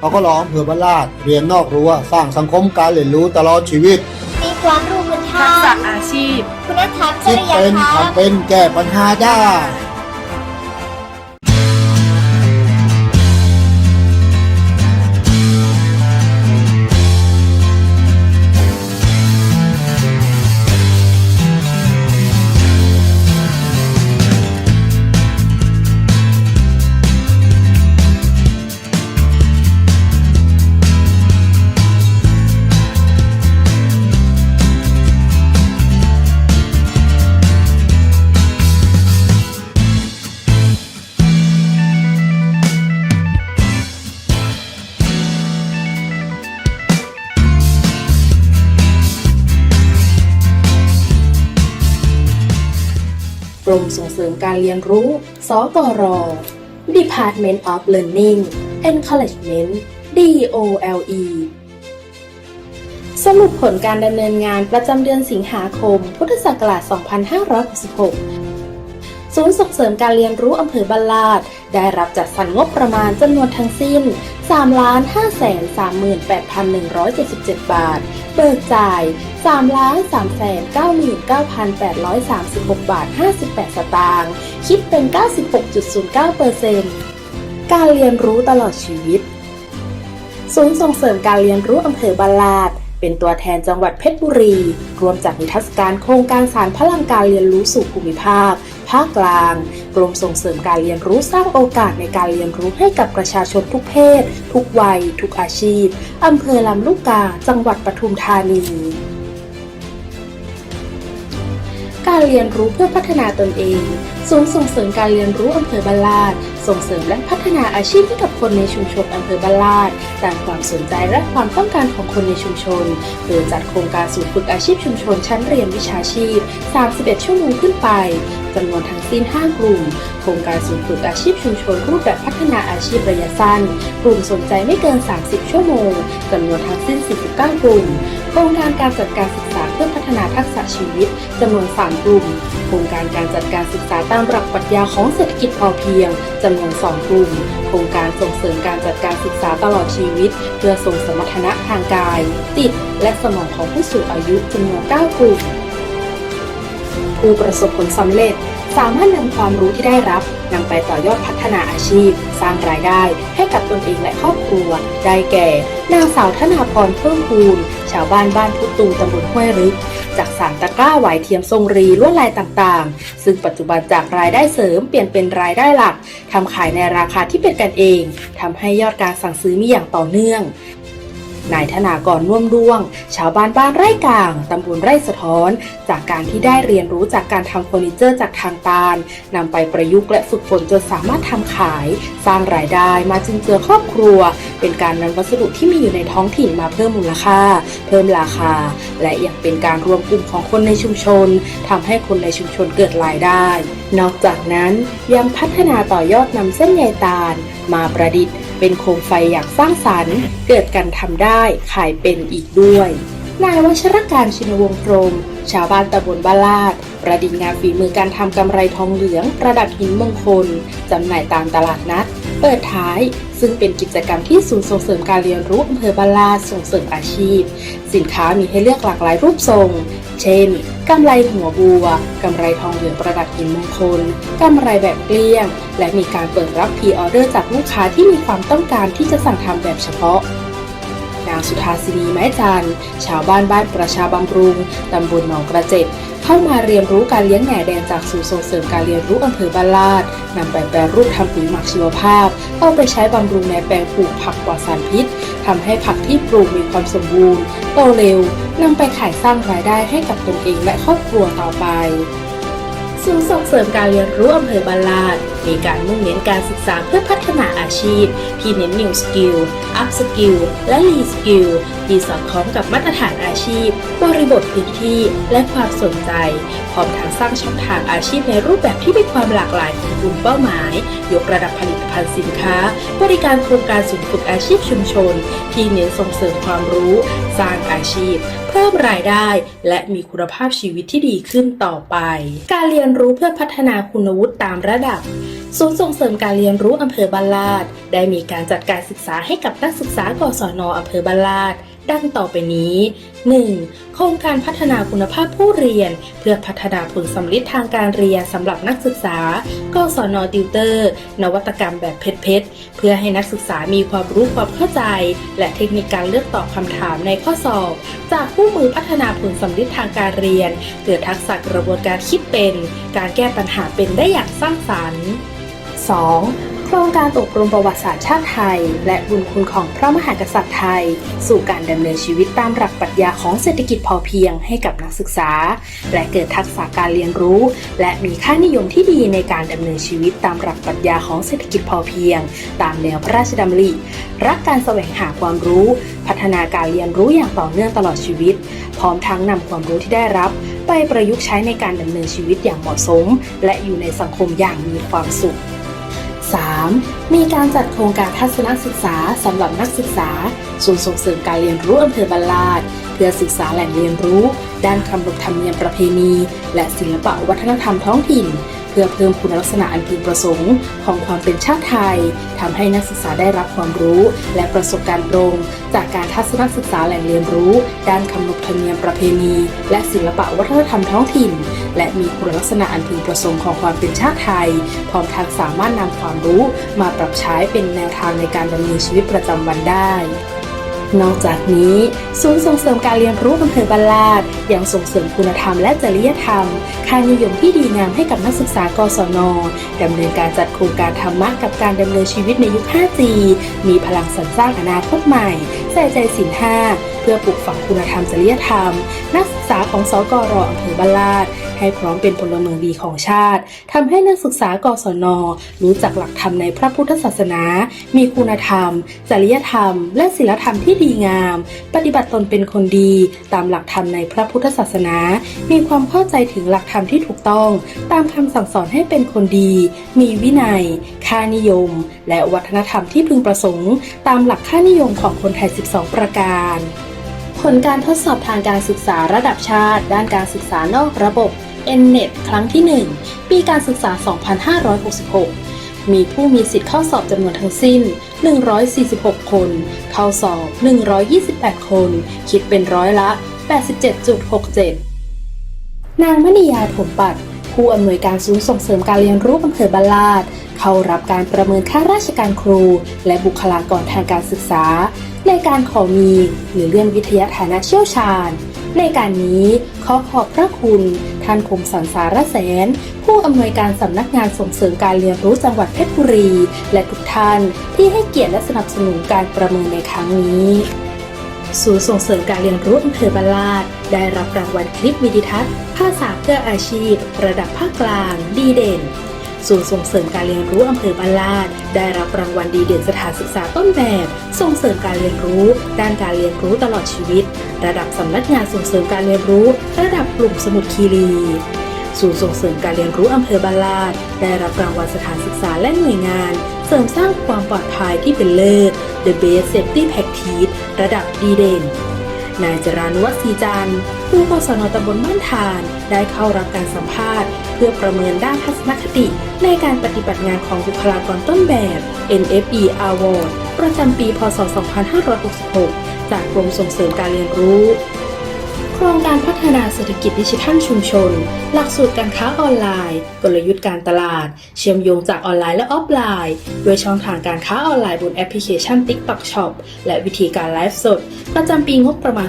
เราก็ร้องเผื่อบ้านลาดเรียนนอกรั้วสร้างสังคมการเรียนรู้ตลอดชีวิต มีความรู้พื้นทัฐากษะนอาชีพ คุณธรรมจคิดริยเป็นธรรมทำเป็นแก้ปัญหาได้ มส่งเสริมการเรียนรู้ สกร Department of Learning Encouragement DOLE สรุปผลการดำเนินงานประจำเดือนสิงหาคม พุทธศักราช 2566 ศูนย์ส่งเสริมการเรียนรู้อำเภอบ้านลาด ได้รับจัดสรรงบประมาณจำนวนทั้งสิ้น 3,538,177 บาท เบิกจ่าย 3,399,836 บาท 58 สตางค์ คิดเป็น 96.09%การเรียนรู้ตลอดชีวิต ศูนย์ส่งเสริมการเรียนรู้อำเภอบาลาด เป็นตัวแทนจังหวัดเพชรบุรี รวมจัดนิทรรศการโครงการสารพลังการเรียนรู้สู่ภูมิภาค ภาคกลาง กรมส่งเสริมการเรียนรู้สร้างโอกาสในการเรียนรู้ให้กับประชาชนทุกเพศ ทุกวัย ทุกอาชีพ อำเภอลำลูกกา จังหวัดปทุมธานี การเรียนรู้เพื่อพัฒนาตนเองศูนย์ส่งเสริมการเรียนรู้อำเภอบ้านลาด ส่งเสริมและพัฒนาอาชีพให้กับคนในชุมชนอำเภอบ้านลาด ตามความสนใจและความต้องการของคนในชุมชน โดยจัดโครงการศูนย์ฝึกอาชีพชุมชนชั้นเรียนวิชาชีพ 31 ชั่วโมงขึ้นไปจำนวนทั้งสิ้น 5 กลุ่ม โครงการศูนย์ฝึกอาชีพชุมชนรูปแบบพัฒนาอาชีพระยะสั้น กลุ่มสนใจไม่เกิน 30 ชั่วโมงจำนวนทั้งสิ้น 49 กลุ่ม โครงการการจัดการศึกษาเพื่อ นาทักษะชีวิตจำนวน 3 กลุ่ม โครงการการจัดการศึกษาตามหลักปรัชญาของเศรษฐกิจพอเพียงจำนวน 2 กลุ่ม โครงการส่งเสริมการจัดการศึกษาตลอดชีวิต เพื่อส่งสมรรถนะทางกายจิตและสมองของผู้สูงอายุจำนวน 9 กลุ่มผู้ประสบผลสำเร็จ สามารถนำความรู้ที่ได้รับนำไปต่อยอดพัฒนาอาชีพ สร้างรายได้ให้กับตนเองและครอบครัว ได้แก่ นางสาวธนาพรเพิ่มพูนชาวบ้านบ้านพุตูตำบลห้วยรึก จากสารตะกร้าไหวเทียมทรงรีลวดลายต่างๆ ซึ่งปัจจุบันจากรายได้เสริมเปลี่ยนเป็นรายได้หลักทำขายในราคาที่เป็นกันเองทำให้ยอดการสั่งซื้อมีอย่างต่อเนื่อง นายธนากรน่วมด้วง ชาวบ้านบ้านไร่กลางตำบลไร่สะท้อน จากการที่ได้เรียนรู้จากการทำเฟอร์นิเจอร์จากทางตาลนำไปประยุกต์และฝึกฝนจนสามารถทำขาย สร้างรายได้มาจุนเจือครอบครัว เป็นการนำวัสดุที่มีอยู่ในท้องถิ่นมาเพิ่มมูลค่า เพิ่มราคา และยังเป็นการรวมกลุ่มของคนในชุมชนทำให้คนในชุมชนเกิดรายได้ นอกจากนั้นยังพัฒนาต่อยอดนำเส้นใยตาล มาประดิษฐ์ เป็นโคมไฟอย่างสร้างสรรค์ เกิดการทำได้ขายเป็นอีกด้วยนายวัชรการชินวงศ์พรม ชาวบ้านตำบลบ้านลาด ประดิษฐ์งานฝีมือการทำกำไรทองเหลือง ประดับหินมงคลจำหน่ายตามตลาดนัด เปิดท้าย ซึ่งเป็นกิจกรรมที่ศูนย์ส่งเสริมการเรียนรู้อำเภอบาลาส่งเสริมอาชีพ สินค้ามีให้เลือกหลากหลายรูปทรง เช่นกำไรหัวบัวกำไรทองเหลืองประดับหินมงคลกำไรแบบเกลี้ยง และมีการเปิดรับพรีออเดอร์จากลูกค้าที่มีความต้องการที่จะสั่งทำแบบเฉพาะ นางสุธาสินีไม้จันทร์ชาวบ้านบ้านประชาบำรุง ตำบลหนองกระเจ็ดเข้ามาเรียนรู้การเลี้ยงแหน่แดงจากศูนย์ส่งเสริมการเรียนรู้อำเภอบ้านลาดนำไปแปรรูปทำปุ๋ยหมักชีวภาพ เอาไปใช้บำรุงในแปลงปลูกผักปลอดสารพิษทำให้ผักที่ปลูกมีความสมบูรณ์ โตเร็วนำไปขายสร้างรายได้ให้กับตนเองและครอบครัวต่อไป ศูนย์ส่งเสริมการเรียนรู้อำเภอบาลาดมีการมุ่งเน้นการศึกษาเพื่อพัฒนาอาชีพ ที่เน้น New Skill Up Skill และ Re Skill ที่สอดคล้องกับมาตรฐานอาชีพ บริบทพื้นที่ และความสนใจ พร้อมทั้งสร้างช่องทางอาชีพในรูปแบบที่มีความหลากหลายของกลุ่มเป้าหมาย ยกระดับผลิตภัณฑ์สินค้า บริการโครงการศูนย์ฝึกอาชีพชุมชน ที่เน้นส่งเสริมความรู้ สร้างอาชีพ เพิ่มรายได้ และมีคุณภาพชีวิตที่ดีขึ้นต่อไป การเรียนรู้เพื่อพัฒนาคุณวุฒิตามระดับ ศูนย์ส่งเสริมการเรียนรู้อำเภอบ้านลาด ได้มีการจัดการศึกษาให้กับนักศึกษากศนอำเภอบ้านลาด ดังต่อไปนี้ 1. โครงการพัฒนาคุณภาพผู้เรียน เพื่อพัฒนาผลสำลิดทางการเรียนสำหรับนักศึกษากศนติวเตอร์ นวัตกรรมแบบเพชรเพื่อให้นักศึกษามีความรู้ความเข้าใจ และเทคนิคการเลือกตอบคำถามในข้อสอบ จากผู้มือพัฒนาผลสำลิดทางการเรียน เกิดทักษะกระบวนการคิดเป็น การแก้ปัญหาเป็นได้อย่างสร้างสรรค์ 2. โครงการอบรมประวัติศาสตร์ชาติไทย และบุญคุณของพระมหากษัตริย์ไทย สู่การดำเนินชีวิตตามหลักปรัชญาของเศรษฐกิจพอเพียงให้กับนักศึกษา และเกิดทักษะการเรียนรู้ และมีค่านิยมที่ดีในการดำเนินชีวิตตามหลักปรัชญาของเศรษฐกิจพอเพียง ตามแนวพระราชดำริ รักการแสวงหาความรู้ พัฒนาการเรียนรู้อย่างต่อเนื่องตลอดชีวิต พร้อมทั้งนำความรู้ที่ได้รับไปประยุกต์ใช้ในการดำเนินชีวิตอย่างเหมาะสม และอยู่ในสังคมอย่างมีความสุข 3. มีการจัดโครงการทัศนศึกษาสำหรับนักศึกษาศูนย์ส่งเสริมการเรียนรู้อำเภอบันลาดเพื่อศึกษาแหล่งเรียนรู้ ด้านคำนบธรรมเนียมประเพณี และศิลปะวัฒนธรรมท้องถิ่น เพื่อเพิ่มคุณลักษณะอันพึงประสงค์ของความเป็นชาติไทยทำให้นักศึกษาได้รับความรู้ และประสบการณ์ตรง จากการทัศนศึกษาแหล่งเรียนรู้ ด้านคำนบธรรมเนียมประเพณี และศิลปะวัฒนธรรมท้องถิ่น และมีคุณลักษณะอันพึงประสงค์ของความเป็นชาติไทย พร้อมทั้งสามารถนำความรู้มาปรับใช้เป็นแนวทางในการดำเนินชีวิตประจำวันได้นอกจากนี้ ศูนย์ส่งเสริมการเรียนรู้อำเภอบ้านลาดยังส่งเสริมคุณธรรมและจริยธรรม ค่านิยมที่ดีงามให้กับนักศึกษากศนดำเนินการจัดโครงการธรรมะกับการดำเนินชีวิตในยุค 5G มีพลังสรรสร้างอนาคตใหม่ ใส่ใจสินห้าเพื่อปลูกฝังคุณธรรมจริยธรรม นัก ษาของสกรอำเภอบ้านลาด ให้พร้อมเป็นพลเมืองดีของชาติทำให้นักศึกษากศน รู้จักหลักธรรมในพระพุทธศาสนา มีคุณธรรม จริยธรรม และศีลธรรมที่ดีงาม ปฏิบัติตนเป็นคนดี ตามหลักธรรมในพระพุทธศาสนา มีความเข้าใจถึงหลักธรรมที่ถูกต้อง ตามคำสั่งสอนให้เป็นคนดี มีวินัย ค่านิยม และวัฒนธรรมที่พึงประสงค์ ตามหลักค่านิยมของคนไทย 12 ประการ ผลการทดสอบทางการศึกษาระดับชาติ ด้านการศึกษานอกระบบ NNET ครั้งที่ 1 ปีการศึกษา 2566 มีผู้มีสิทธิ์เข้าสอบจำนวนทั้งสิ้น 146 คน เข้าสอบ 128 คน คิดเป็นร้อยละ 87.67 นางมณียาถมปัดผู้อำนวยการศูนย์ส่งเสริมการเรียนรู้อำเภอบาลาดเข้ารับการประเมินค่าราชการครู และบุคลากรทางการศึกษา ในการขอมีหรือเลื่อนวิทยาฐานะเชี่ยวชาญ ในการนี้ขอขอบพระคุณ ท่านคมสันสารแสน ผู้อำนวยการสำนักงานส่งเสริมการเรียนรู้จังหวัดเพชรบุรี และทุกท่านที่ให้เกียรติและสนับสนุนการประเมินในครั้งนี้ศูนย์ส่งเสริมการเรียนรู้อำเภอบานลาด ได้รับรางวัลคลิปวิดิทัศน์ภาษาเพื่ออาชีพ ระดับภาคกลาง ดีเด่น ศูนย์ส่งเสริมการเรียนรู้อำเภอบ้านลาด ได้รับรางวัลดีเด่นสถานศึกษาต้นแบบ ส่งเสริมการเรียนรู้ ด้านการเรียนรู้ตลอดชีวิต ระดับสำนักงานส่งเสริมการเรียนรู้ ระดับกลุ่มสมุดคีรีศูนย์ส่งเสริมการเรียนรู้อำเภอบ้านลาด ได้รับรางวัลสถานศึกษาและหน่วยงาน เสริมสร้างความปลอดภัยที่เป็นเลิศ The Best Safety Practice ระดับดีเด่น นายจรานุวัฒน์ศรีจันทร์ผู้กศนตำบลบ้านทาน ได้เข้ารับการสัมภาษณ์ พื่อประเมินด้านทัศนคติ ในการปฏิบัติงานของบุคลากรต้นแบบ NFE Award ประจำปี พศ 2566 จากกรมส่งเสริมการเรียนรู้ โครงการพัฒนาเศรษฐกิจดิจิทัลชุมชนหลักสูตรการค้าออนไลน์ กลยุทธ์การตลาด เชื่อมโยงจากออนไลน์และออฟไลน์โดยช่องทางการค้าออนไลน์บนแอปพลิเคชัน TikTok Shop และวิธีการไลฟ์สด ประจำปีงบประมาณ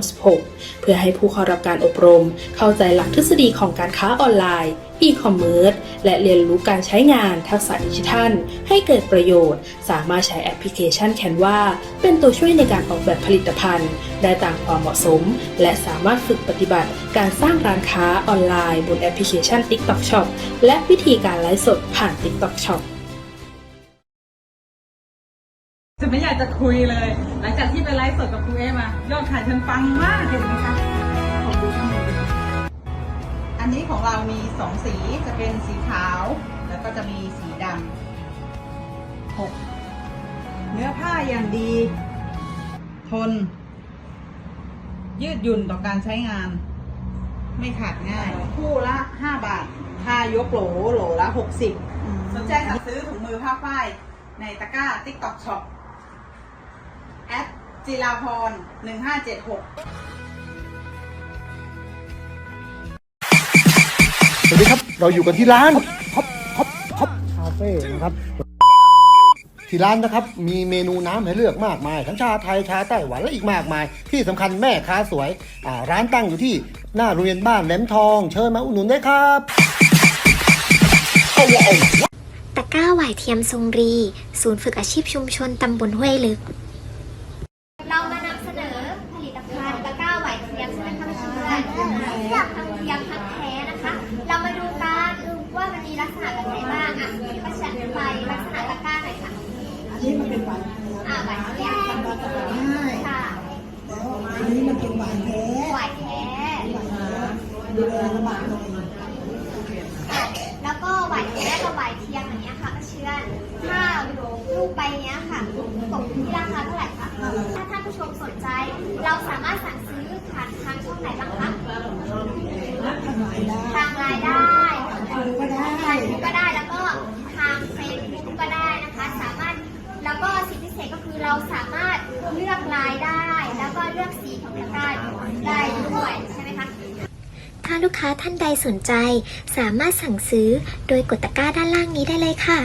2566 เพื่อให้ผู้เข้ารับการอบรม เข้าใจหลักทฤษฎีของการค้าออนไลน์อีคอมเมิร์ซและเรียนรู้การใช้งานทักษะดิจิทัล ให้เกิดประโยชน์ สามารถใช้แอปพลิเคชัน Canva เป็นตัวช่วยในการออกแบบผลิตภัณฑ์ ได้ตามความเหมาะสม และสามารถฝึกปฏิบัติการสร้างร้านค้าออนไลน์บนแอปพลิเคชัน TikTok Shop และวิธีการไลฟ์สดผ่าน TikTok Shop จะไม่อยากจะคุยเลย หลังจากที่ไปไลฟ์สดกับครูเอมายอดขายฉันปังมากเห็นไหมคะขอบคุณค่ะอันนี้ของเรามีสองสีจะเป็นสีขาว แล้วก็จะมีสีดำหกเนื้อผ้าอย่างดี ทน ยืดหยุ่นต่อการใช้งาน ไม่ขาดง่าย คู่ละห้าบาทถ้ายกโหลโหลละหกสิบสนใจสั่งซื้อถุงมือผ้าฝ้ายในตะกร้า TikTok Shop แอดจิราพร 1576สวัสดีครับ เราอยู่กันที่ร้านฮอปฮอปฮอปคาเฟ่นะครับ ที่ร้านนะครับมีเมนูน้ำให้เลือกมากมายทั้งชาไทยชาไต้หวันและอีกมากมาย ที่สำคัญแม่ค้าสวยอ่าร้านตั้งอยู่ที่หน้าโรงเรียนบ้านแหลมทอง เชิญมาอุดหนุนได้ครับตะกร้าหวายเทียมทรงรี ศูนย์ฝึกอาชีพชุมชนตำบลห้วยลึก นี้มันเป็นหวานอ่าหวายเทียมง่ายค่ะแล้วอันนี้มันเป็นหวานแท้หวายแท้ดูแลลำบากหน่อยค่ะแล้วก็หวายแท้กับหวายเทียมอย่างเงี้ยค่ะก็เชื่อนถ้าลูกไปเนี้ยค่ะตกที่ราคาเท่าไหร่คะถ้าท่านผู้ชมสนใจ เราสามารถสั่งซื้อผ่านทางช่องไหนบ้างคะ ทำหลายได้ ทางรายได้ คือก็ได้ ทางยูก็ได้แล้วก็ทางเฟซบุ๊กก็ได้นะคะ สามารถแล้วก็สิ่งพิเศษก็คือ เราสามารถเลือกลายได้ แล้วก็เลือกสีของตะกร้าได้ด้วยใช่ไหมคะ ถ้าลูกค้าท่านใดสนใจ สามารถสั่งซื้อโดยกดตะกร้าด้านล่างนี้ได้เลยค่ะ